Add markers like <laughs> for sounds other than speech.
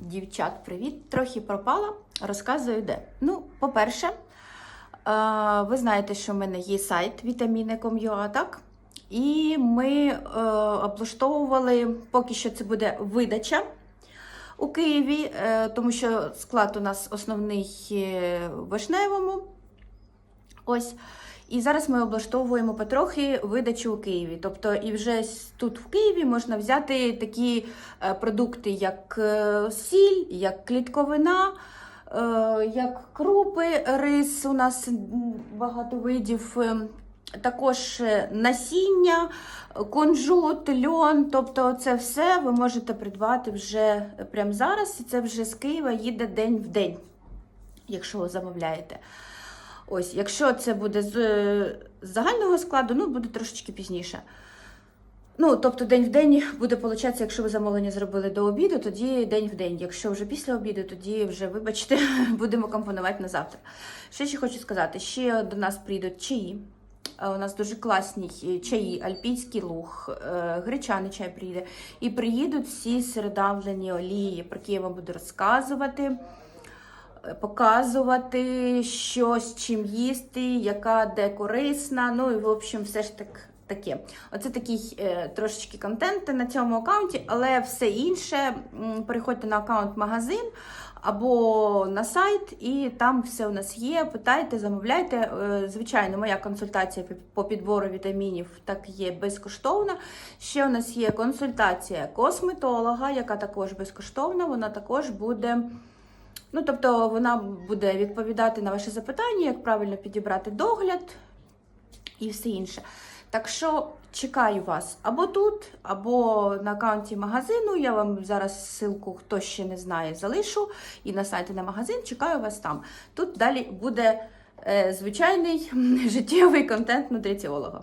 Дівчат, привіт! Трохи пропала. Розказую де. Ну, по-перше, е, ви знаєте, що в мене є сайт vitamine.com.ua, так? І ми е, облаштовували, поки що це буде видача у Києві, е, тому що склад у нас основний в Вишневому. Ось. І зараз ми облаштовуємо потрохи видачу у Києві. Тобто, і вже тут в Києві можна взяти такі е, продукти, як е, сіль, як клітковина, е, як крупи, рис. У нас багато видів. Також насіння, кунжут, льон. Тобто, це все ви можете придбати вже прямо зараз. І це вже з Києва їде день в день, якщо замовляєте. Ось, якщо це буде з, е, з загального складу, ну буде трошечки пізніше. Ну, тобто день в день буде получатися, якщо ви замовлення зробили до обіду, тоді день в день. Якщо вже після обіду, тоді вже, вибачте, <laughs> будемо компонувати на завтра. Що ще хочу сказати? Ще до нас прийдуть чаї. Е, У нас дуже класні чаї, альпійський луг, е, гречаний чай прийде. І приїдуть всі середавлені олії, про які я вам буду розказувати показувати, що з чим їсти, яка де корисна. Ну і в общем, все ж так таке. Оце такий е, трошечки контент на цьому аккаунті, але все інше переходьте на аккаунт магазин або на сайт, і там все у нас є. Питайте, замовляйте. Е, Звичайно, моя консультація по підбору вітамінів так є безкоштовна. Ще у нас є консультація косметолога, яка також безкоштовна. Вона також буде. Ну, тобто вона буде відповідати на ваші запитання, як правильно підібрати догляд і все інше. Так що чекаю вас або тут, або на аккаунті магазину. Я вам зараз ссылку, хто ще не знає, залишу. І на сайті на магазин чекаю вас там. Тут далі буде е, звичайний <laughs> життєвий контент нутриціолога.